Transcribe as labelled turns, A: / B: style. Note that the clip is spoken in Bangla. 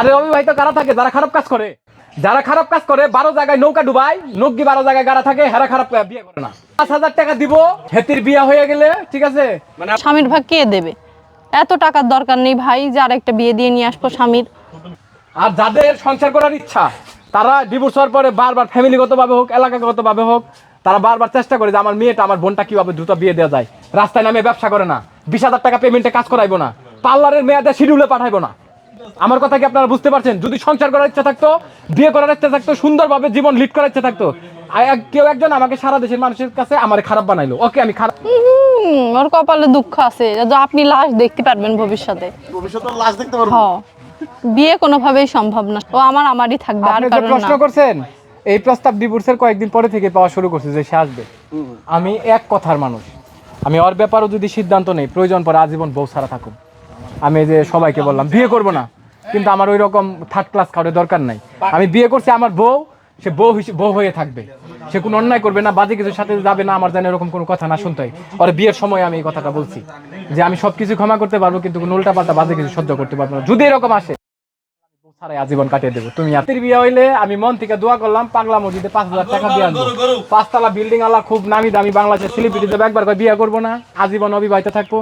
A: আরে অবিবাহিত কারা থাকে যারা খারাপ কাজ করে। যারা খারাপ কাজ করে বারো জায়গায় নৌকা ডুবাই নৌকি বারো জায়গায় গাড়া থাকে হেরা খারাপ বিয়ে করে না। পাঁচ হাজার টাকা দিব হেতির বিয়ে হয়ে গেলে ঠিক আছে? মানে
B: স্বামীর ভাগ কে দেবে? এত টাকার দরকার নেই ভাই যে আর একটা বিয়ে দিয়ে নিয়ে আসব স্বামীর।
A: আর যাদের সংসার করার ইচ্ছা তারা ডিভোর্স হওয়ার পরে বারবার ফ্যামিলিগত ভাবে হোক এলাকাগত ভাবে হোক তারা বারবার চেষ্টা করে যে আমার মেয়েটা আমার বোনটা কীভাবে দ্রুত বিয়ে দেওয়া যায়। রাস্তায় নামে ব্যবসা করে না। বিশ হাজার টাকা পেমেন্টে কাজ করাইবো না। পার্লারের মেয়েদের শিডিউলে পাঠাইবো না। আমার কথা কি আপনারা বুঝতে পারছেন? যদি সংসার করার ইচ্ছা থাকতো বিয়ে করার ইচ্ছা থাকতো সুন্দরভাবে জীবন লিড করার ইচ্ছা থাকতো কেউ একজন আমাকে সারা দেশের মানুষের কাছে আমার খারাপ বানাইলো। ওকে আমি খারাপ
B: ওর কপালে দুঃখ আছে। যে আপনি লাশ দেখতে পারবেন ভবিষ্যতে।
C: ভবিষ্যতে লাশ দেখতে পারব।
B: হ বিয়ে কোনোভাবেই সম্ভব না। ও আমার আমারই থাকবে আর কারণ
A: প্রশ্ন করছেন এই প্রস্তাব ডিভোর্সের কয়েকদিন পরে থেকে পাওয়া শুরু করছে যে সে আসবে। আমি এক কথার মানুষ। আমি ওর ব্যাপারও যদি সিদ্ধান্ত নেই প্রয়োজন পরে আজীবন বউ ছাড়া থাকুক। আমি যে সবাইকে বললাম, বিয়ে করব না। কিন্তু আমার ওই রকম থার্ড ক্লাস কাউরে দরকার নাই। আমি বিয়ে করছি, আমার বউ, সে বউ বউ হয়ে থাকবে। সে কোনো অন্যায় করবে না, বাজে কিছুর সাথে যাবে না, আমার যেন এরকম কোনো কথা না শুনতে হয়। বিয়ের সময় আমি এই কথাটা বলছি, যে আমি সব কিছু ক্ষমা করতে পারব, কিন্তু কোনো উল্টা বাজে কিছু সহ্য করতে পারব না। যদি এরকম আসে ছাড়াই আজীবন কাটিয়ে দেবো। তুমি আপনার বিয়ে হইলে আমি মন থেকে দোয়া করলাম, পাগলা মসজিদে পাঁচ হাজার টাকা দিয়ে আনব। পাঁচতলা বিল্ডিং আলা খুব নামি দামি বাংলাদেশের যাবে একবার বিয়ে করব না, আজীবন অবিবাহিত থাকব।